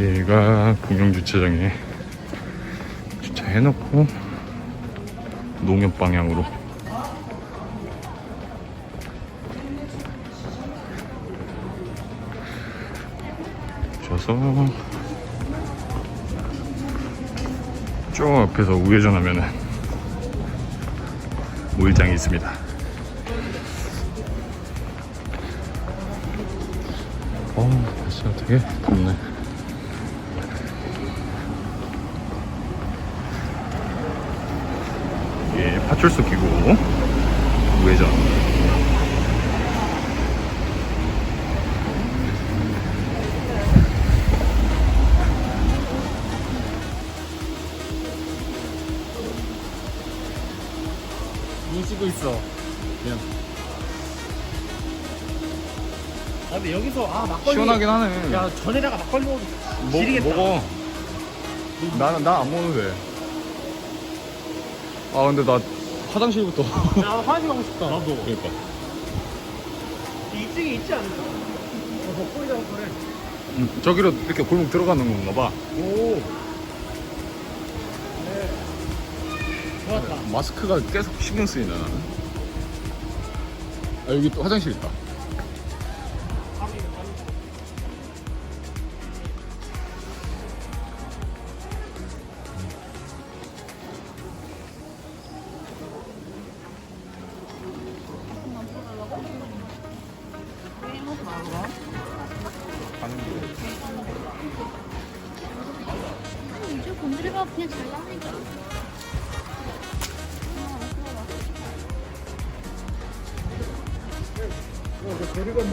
여기가 공영주차장에 주차해놓고 농협 방향으로 줘서 쭉 앞에서 우회전하면은 우회장이 있습니다. 어, 날씨가 되게 덥네. 파출소 기고 우회전. 눈 씻고 있어. 그냥 아, 근데 여기서 아 막걸리. 시원하긴 하네. 야 전에다가 막걸리 먹으면 먹, 지리겠다. 먹어. 나는 나 안 먹어도 돼. 아 근데 나 화장실부터. 나 화장실 가고 싶다. 나도. 그러니까. 이쪽에 있지 않을까? 어, 먹거리라고 그래. 음, 저기로 이렇게 골목 들어가는 건가 봐. 오. 네. 좋았다. 마스크가 계속 신경 쓰이나. 아 여기 또 화장실 있다.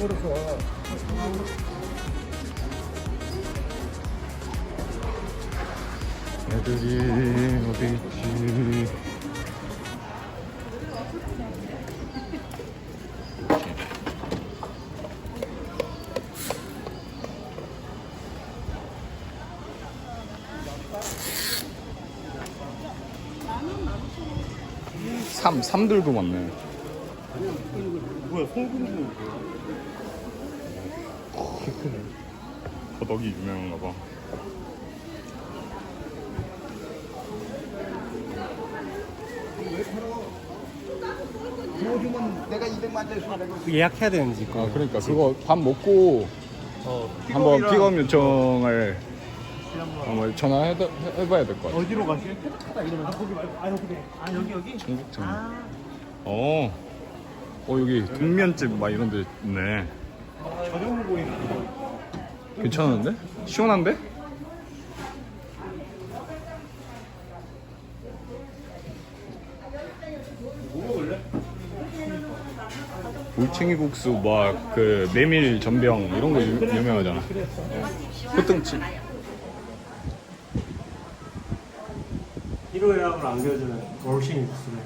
멀어서. 애들이 어디 있지? 삼 삼들도 많네. 뭐야 송금도. 더덕이 유명한가 봐. 예약해야 되는지. 아 그러니까 그거 밥 먹고 어. 한번 픽업 요청을 한번 전화해 해봐야 될 것 같아. 어디로 가시? 택하다 이러면 거기 말고 아 여기 아 여기 여기. 전국장. 아. 어. 어 여기 동면집 막 이런 데 있네. 저녁 보이는. 괜찮은데? 시원한데? 울챙이 국수 막 그 메밀 전병 이런 거 유, 유명하잖아. 호등집. 1호 예약을 안 되어주는 월싱 국수네.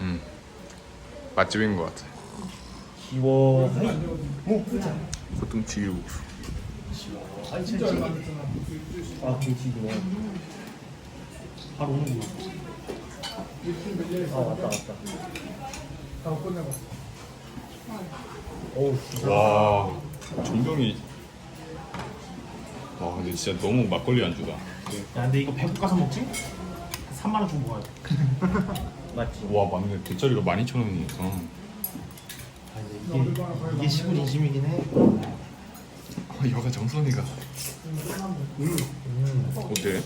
음. 맛집인 것 같아. 시원하 이. 뭐 보자. 호등치기 국수. 아 김치 좋아. 바로 오는구나. 아 왔다 왔다. 어우 와 전병이. 와 근데 진짜 너무 막걸리 안주다. 야 근데 이거 배고 가서 먹지? 3만 원 주고 먹어야 돼. 맞지? 와 맞네 돗자리가 12,000원이니까. 아, 근데 이게, 시골 인심이긴 해. 아, 여가 정선이가 어때?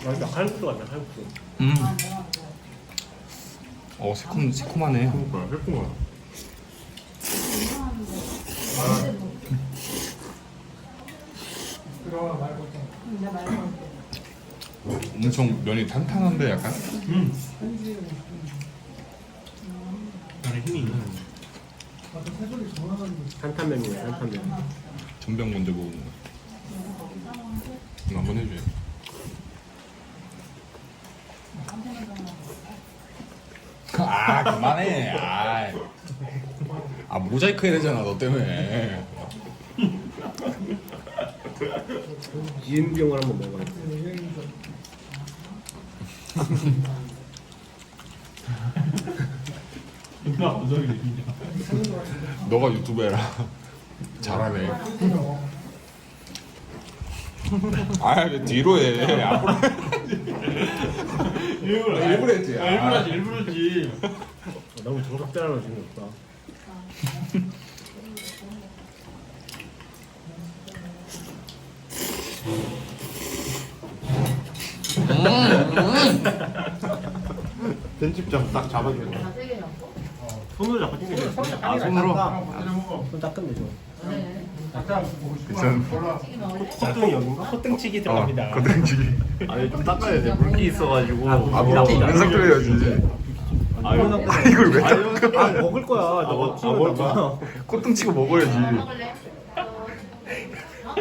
아 근데 칼국수 같네 칼국수. 음. 어 새콤 새콤하네. 그러니까 새콤하다. 엄청 면이 탄탄한데 약간. 음. 안에 힘이 있네. 탄탄면이네 탄탄면. 전병 먼저 먹는 거. 이거 한번 해줘요. 아 그만해. 아, 아 모자이크 해야 되잖아 너 때문에. 이은병을 한번 먹어야지. 너가 유튜브 해라. 잘하네. 아 왜 뒤로 해 앞으로 일부러 일부러 했지. 아. 일부러지 일부러지 너무 정석대로 생겼다 편집점 딱 잡아주는 거 손으로 잡고 튕겨 아 손으로? 손 닦으면 되죠. 괜찮 콧등이 여긴가? 콧등치기 어 거등지기. 아니 좀 닦아야 돼. 물기 있어가지고. 아 면상 끓여야지 아 이거 아, 이걸 왜 닦아? 아 먹을 거야. 나 먹지 아, 먹을 거야 콧등 치고 먹어야지. 먹을래? 어? 어?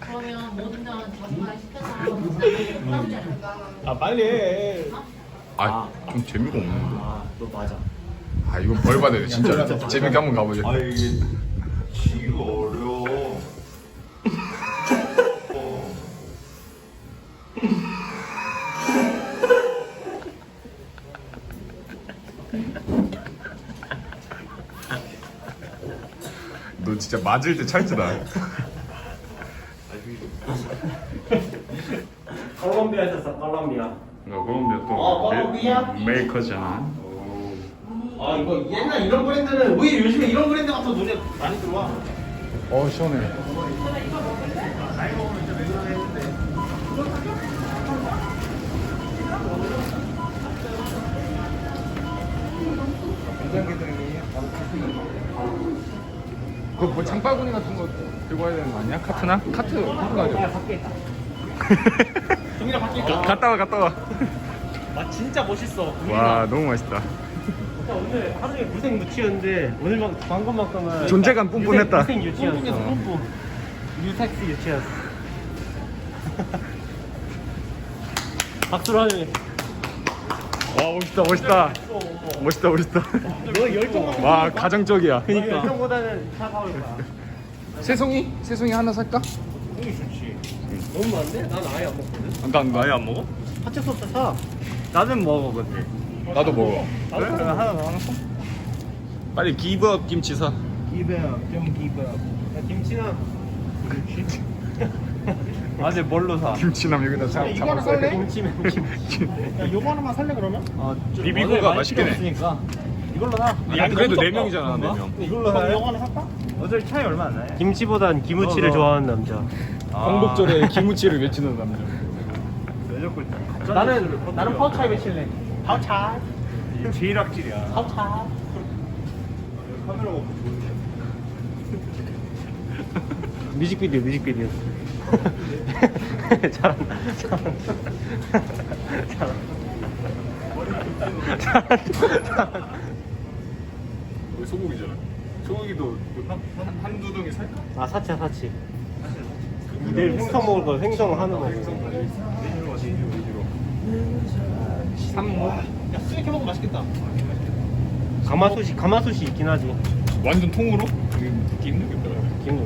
그러면 모든 건 자기가 시켜서 아 빨리 해. 아 좀 재미가 없는데. 아너 맞아 아 이거 벌 받아야 돼 진짜 재밌게 한번 가보자. 아 이게 지기가 어려워. 너 진짜 맞을 때 찰지다. 콜롬비아에서 콜롬비아. 너 콜롬비아 또 어, 콜롬비아? 메이커잖아 아 이거 옛날 이런 브랜드는 왜 요즘에 이런 브랜드가 더 눈에 많이 들어와. 어 시원해. 그뭐 장바구니 같은 거 들고 와야 되는 거 아니야? 카트나? 카트 들고 가죠 밖에 있다 밖에 있다. 갔다 와 갔다 와. 아 진짜 멋있어 와 너무 맛있다 진짜 오늘 하루 종일 무생 무치였는데 오늘만 한 것만큼은 존재감 뿜뿜했다. 무생 유치였어. 뿜뿜했어, 뿜뿜. 유택스 유치였어. 박수로 하는 와 멋있다 멋있다. 멋있다 멋있다. 너 열정만 와 가정적이야. 그니까 열정보다는 차가울 거야. 새송이? 새송이 하나 살까? 이게 좋지. 너무 많은데? 난 아예 안 먹거든. 난 아예 안 먹어? 파채 소스 사. 나는 먹어 근데 나도 먹어. 그래? 하나 더 하나 빨리 기브업 김치 사. 기브업 좀 기브업 야 그렇지? 아재 뭘로 사? 김치남 여기다 자, 이거 하나 잡았어 살래? 김치면 야 요거 하나만 살래 그러면? 아, 비비고가 맛있긴 해. 없으니까. 이걸로 사. 야 그래도 네 명이잖아 네명. 이걸로 사. 이거 하나 살까? 어차피 차이 얼마 안 나요 김치보단 기무치를 좋아하는 남자. 광복절에 김치를 외치는 남자. 나는 나는 파우차이 외칠래 파우차이 제일 악질이야. 파우차이 카메라가 뮤직비디오 뮤직비디오. 잘한다 잘한다. 잘한다. 여기 소고기잖아. 소고기도 한, 한, 한두 덩이 살까? 아 사치야 사치 내일 횡성 먹을 거 횡성 하는 거 삼모 야 수육해 먹으면 맛있겠다 가마솥이 가마솥이 있긴 하지 완전 통으로? 이게 듣기 힘들겠다 김.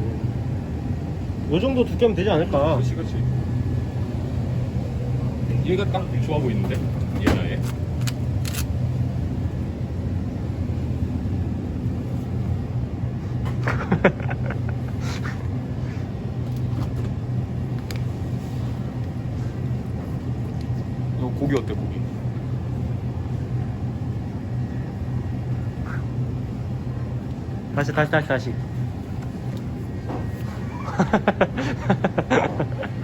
요 정도 두께면 되지 않을까? 그렇지 그렇지 얘가 딱 좋아 보이는데 얘나 얘 너 고기 어때 고기? 다시 다시 다시 다시.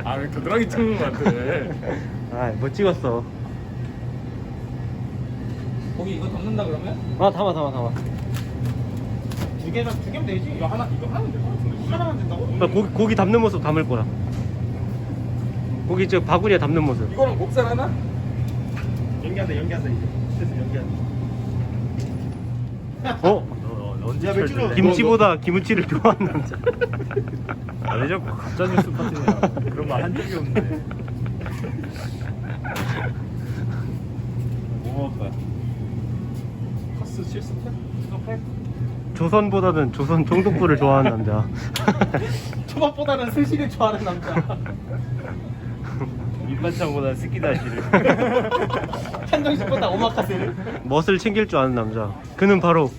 아왜 겨드랑이 찍는 거 같아 아못 찍었어. 고기 이거 담는다 그러면? 아 담아 담아 담아. 두 개면 두 개면 되지. 이거 하나 이거 하면 될것 같은데 하나만 된다고? 나 고기 고기 담는 모습 담을 거야. 고기 저 바구니에 담는 모습. 이거랑 목살 하나? 연기한다 연기한다 이제. 됐어 연기한다. 어? 언제? 김치보다 김치를 좋아하는 남자. 아, 왜 자꾸 가짜 뉴스 같으냐? 그런 말 한 적이 없는데. 뭐 먹을 거야? 카스 실스텝? 조선보다는 조선 종독부를 좋아하는 남자. 초밥보다는 스시를 좋아하는 남자. 밑반찬보다 스키다시를. 한정식보다 오마카세를. 멋을 챙길 줄 아는 남자. 그는 바로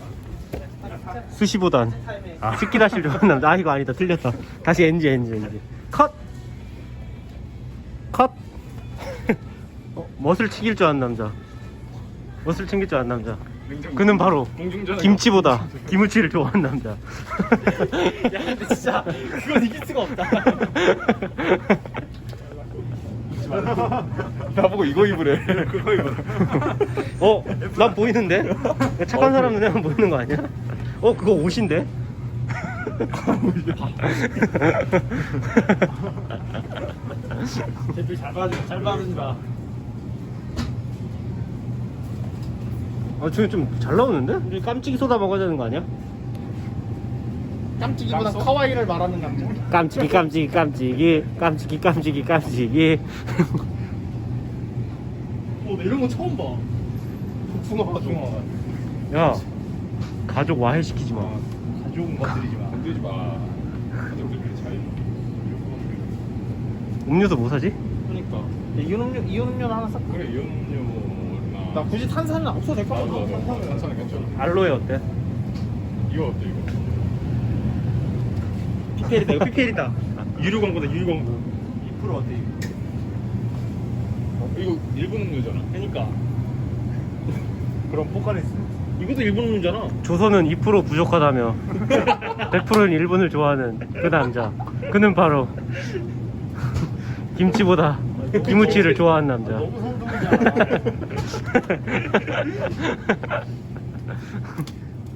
스시보단 스키다시를 좋아하는 남자. 아 이거 아니다 틀렸다. 다시 NG NG NG. 컷. 컷. 어, 멋을 챙길 줄 아는 남자. 멋을 챙길 줄 아는 남자. 그는 바로 김치보다 김치를 좋아하는 남자. 야 근데 진짜 그건 이길 수가 없다 나보고 이거 입으래 그거 입으래 어, 난 보이는데? 착한 사람 눈에만 보이는 거 아니야? 어, 그거 옷인데? 제필 잘 받으 잘 받으니까 아, 저기 좀 잘 나오는데? 우리 깜찍이 소다 먹어야 되는 거 아니야? 깜찍이보다 카와이를 말하는 남자 깜찍이, 깜찍이, 깜찍이, 깜찍이, 깜찍이, 깜찍이. 어, 나 이런 거 처음 봐 복숭아 복숭아 야, 가족 와해시키지 마. 가족은 건드리지 마. 건들지 마. 가족들끼리 차이 음료수 뭐 사지? 그러니까. 이온 음료 이온 음료 하나 싹 그래 이온료나. 나 굳이 탄산은 없어도 될것 맞아. 같아. 맞아. 탄산은 괜찮아. 알로에 어때? 이거 어때 이거? PPL이다, 이거 PPL이다. 유료 광고다, 유료 광고. 2% 어때 어, 이거 일본 음료잖아. 그러니까. 그럼 포카리스 이것도 일본 음료잖아. 조선은 2% 부족하다며 100%는 일본을 좋아하는 그 남자. 그는 바로 김치보다 김치를 좋아하는 남자. 너무 선동이잖아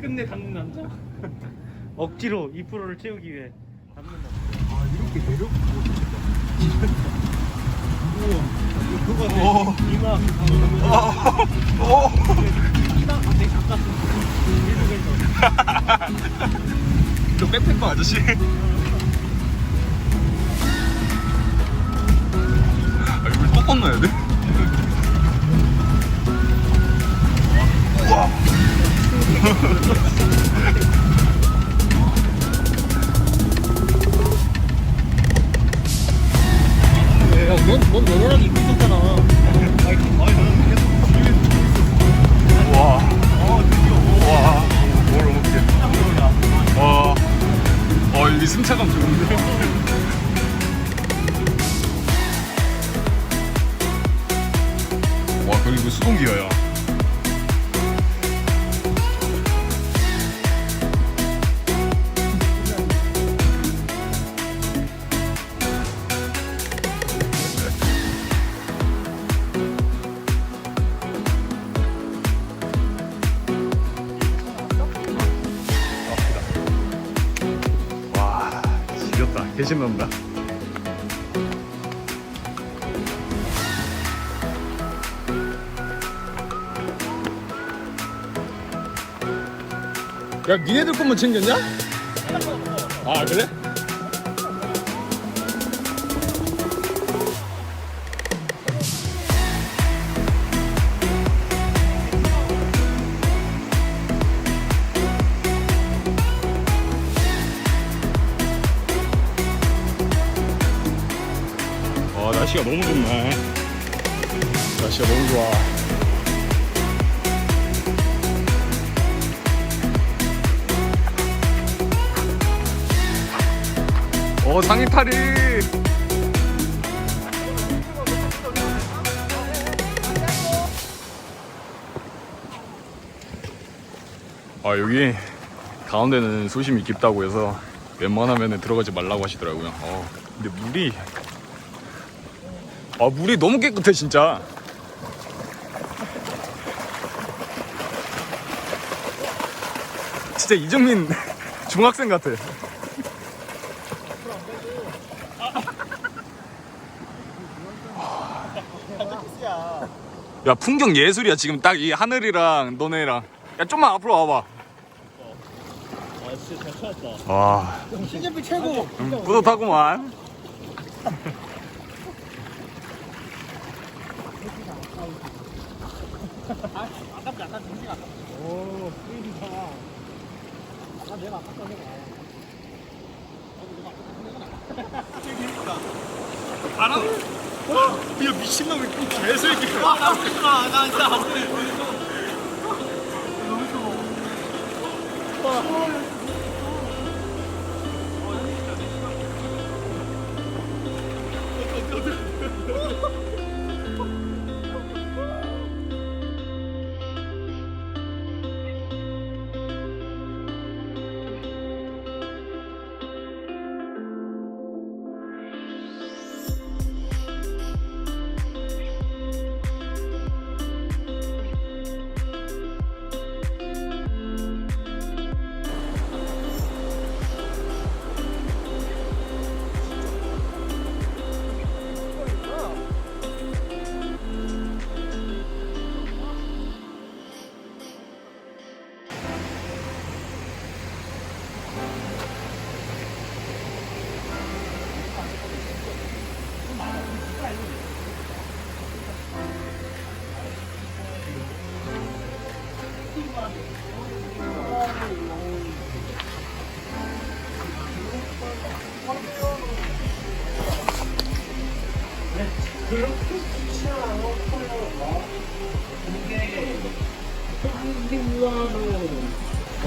끝내 닮는 남자? 억지로 2%를 채우기 위해 담는 남자. 아 이렇게 매력 그거 어. 이마 이마 내잠 깐 이거 백팩커 아저씨 아 이걸 또 건너야 돼? 개신 난다. 야, 니네들 것만 챙겼냐? 아, 그래? 어, 상의 탈이. 아, 여기 가운데는 수심이 깊다고 해서 웬만하면 들어가지 말라고 하시더라고요. 어, 근데 물이 아 물이 너무 깨끗해 진짜 진짜 이정민 중학생 같아 야 풍경 예술이야 지금 딱 이 하늘이랑 너네랑. 야 좀만 앞으로 와봐. 아 진짜 잘 찾았다. 와. 신재필 최고. 음, 뿌듯하구만. 아깝다 아까 정신 아깝다 오 그러니까 아까 내가 아깝다 내가 알아 야 미친놈이 개새끼 아나 진짜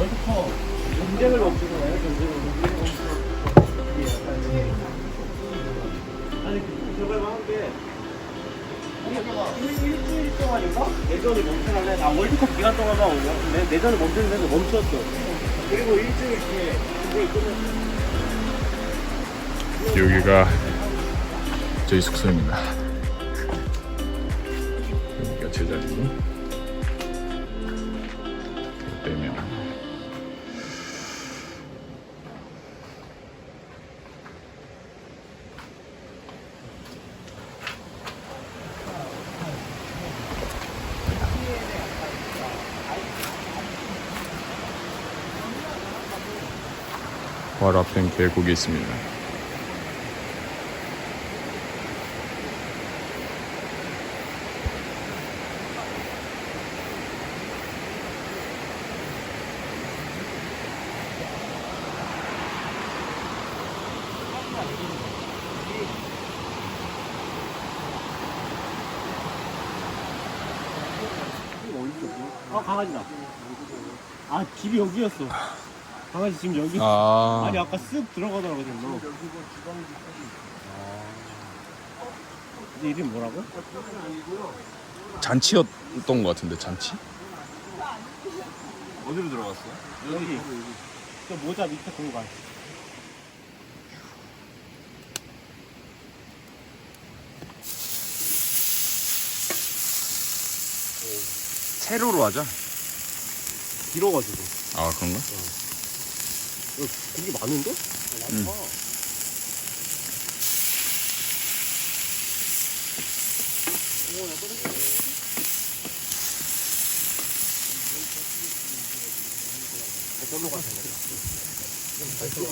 경쟁을 멈추잖아요. 경쟁을. 아니 저번에 한게 일주일 동안인가 내전을 멈춰달래. 나 월드컵 기간 동안만 오냐? 근데 내전을 멈추는데 멈췄어. 그리고 일주일 뒤에 그걸 끊었어. 여기가 저희 숙소입니다. 여기가 제자리. 빼 바로 앞엔 계곡이 있습니다. 아 강아지다. 아 집이 여기였어. 강아지 지금 여기. 아, 아니 아까 쓱 들어가더라고 지금. 이 이름 뭐라고? 잔치였던 것 같은데 잔치? 어디로 들어갔어요? 여기. 저 모자 밑에 공간. 세로로 하자. 길어가지고. 아 그런가? 고기 많은데? 응.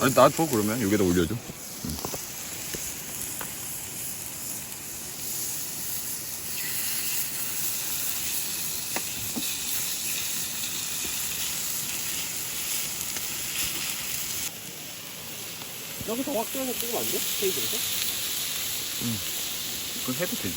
아니 놔줘 그러면 여기다 올려줘. 확대해서 찍으면 안 돼? 테이블에서? 그건 해도 되지.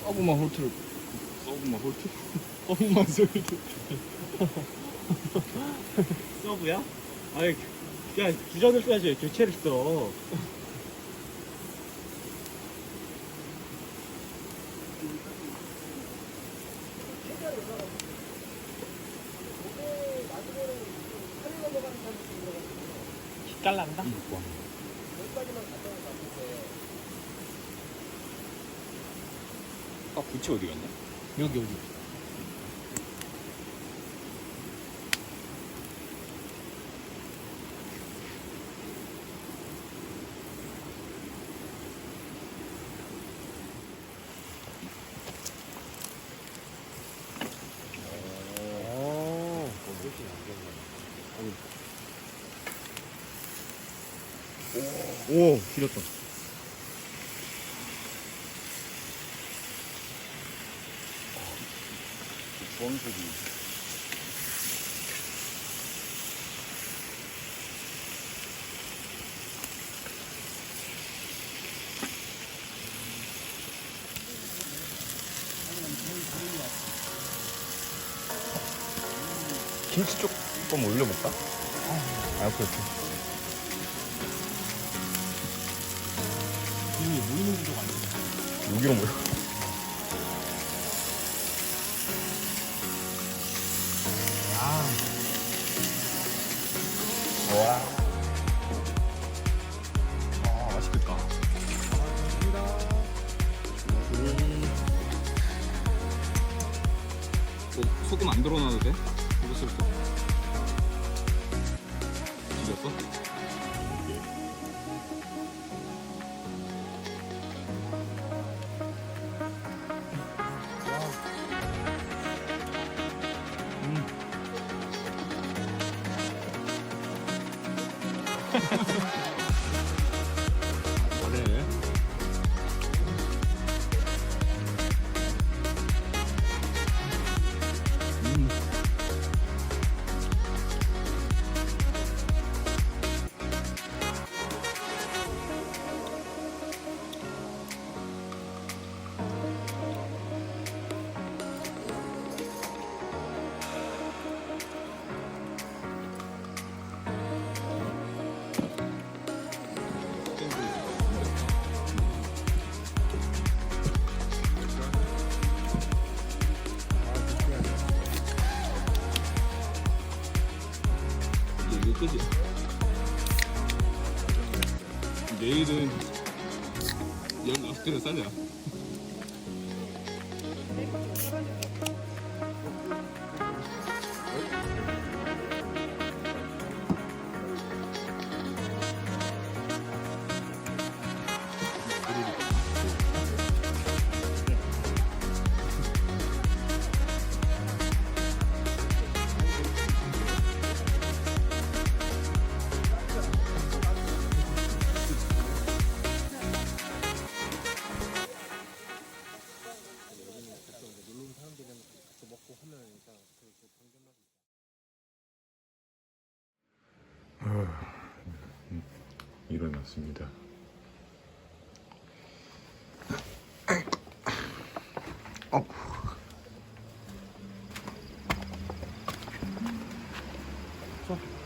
서브마 홀트를 서브마 홀트? 서브마 홀트 서브야? 아니, 야, 주전을 써야지. 교체를 써. 아 부치 어디 갔냐? 여기 여기 오, 길었다. 주황색이 김치 조금 올려볼까? 아, 오케이, 오케이. 이미 모이는 구조가 아니야. 여기로 뭐야? 일어났습니다. 어.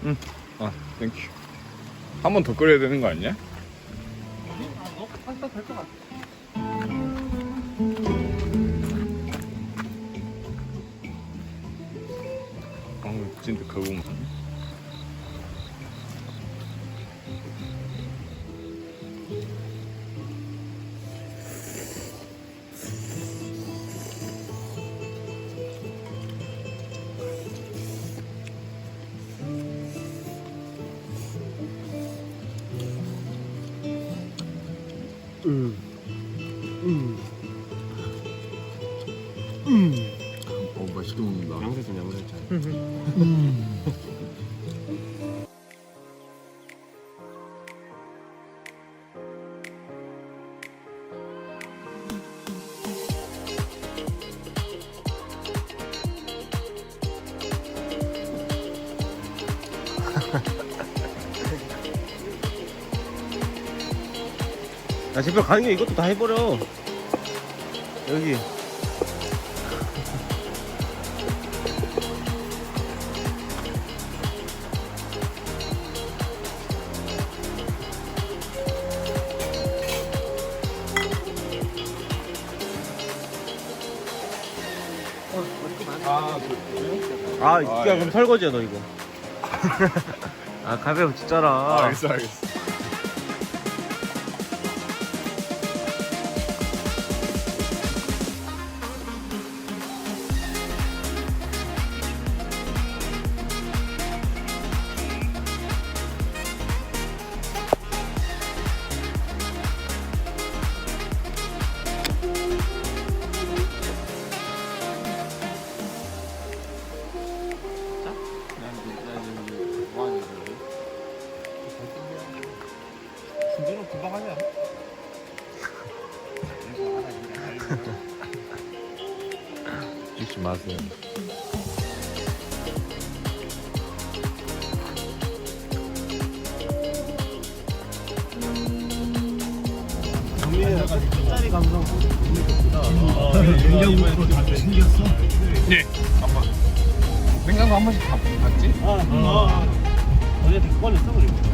응. 아, 땡큐. 한 번 더 끓여야 되는 거 아니야? 그거 무슨? 어, 야 제발 가는 게 이것도 다 해버려 여기 아, 아, 야, 예. 그럼 설거지야, 너 이거. 아, 가벼워, 진짜라. 아, 알겠어, 알겠어. 어제 덕번했어, 그리고.